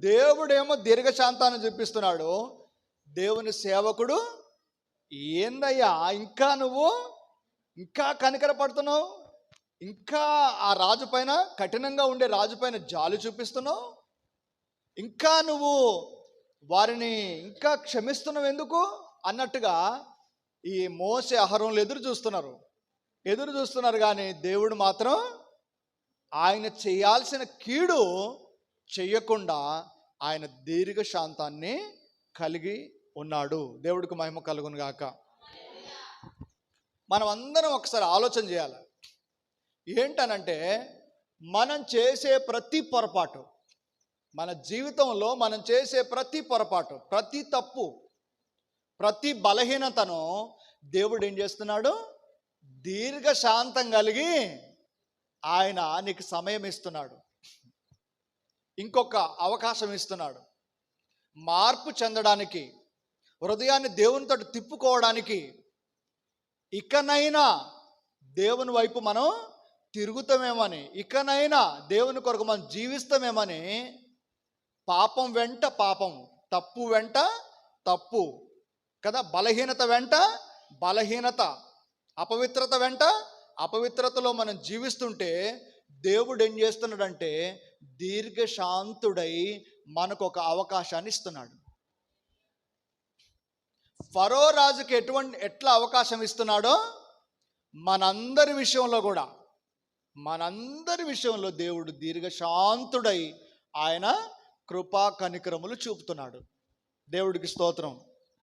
దేవుడేమో దీర్ఘశాంతాన్ని చూపిస్తున్నాడు. దేవుని సేవకుడు ఏందయ్యా? ఇంకా నువ్వు ఇంకా కనికర పడుతున్నావు? ఇంకా ఆ రాజు పైన కఠినంగా ఉండే రాజు పైన జాలి చూపిస్తున్నావు? ఇంకా నువ్వు వారిని ఇంకా క్షమిస్తున్నావు ఎందుకు? అన్నట్టుగా ఈ మోసే అహరంలో ఎదురు చూస్తున్నారు. ఎదురు చూస్తున్నారు కానీ దేవుడు మాత్రం ఆయన చేయాల్సిన కీడు చేయకుండా ఆయన దీర్ఘశాంతాన్ని కలిగి ఉన్నాడు. దేవుడికి మహిమ కలుగును గాక. మనం అందరం ఒకసారి ఆలోచన చేయాలి. ఏంటనంటే మనం చేసే ప్రతి పొరపాటు మన జీవితంలో మనం చేసే ప్రతి పొరపాటు ప్రతి తప్పు ప్రతి బలహీనతను దేవుడు ఏం చేస్తున్నాడు? దీర్ఘశాంతం కలిగి ఆయన నీకు సమయం ఇస్తున్నాడు. ఇంకొక అవకాశం ఇస్తున్నాడు. మార్పు చెందడానికి హృదయాన్ని దేవునితో తిప్పుకోవడానికి ఇకనైనా దేవుని వైపు మనం తిరుగుతామేమని ఇకనైనా దేవుని కొరకు మనం జీవిస్తామేమని పాపం వెంట పాపం తప్పు వెంట తప్పు కదా? బలహీనత వెంట బలహీనత అపవిత్రత వెంట అపవిత్రతలో మనం జీవిస్తుంటే దేవుడు ఏం చేస్తున్నాడంటే దీర్ఘశాంతుడై మనకు ఒక అవకాశాన్ని ఇస్తున్నాడు ఫరో రాజుకి ఎటువంటి ఎట్లా అవకాశం ఇస్తున్నాడో మనందరి విషయంలో కూడా మనందరి విషయంలో దేవుడు దీర్ఘశాంతుడై ఆయన కృపా కనికరములు చూపుతున్నాడు. దేవుడికి స్తోత్రం.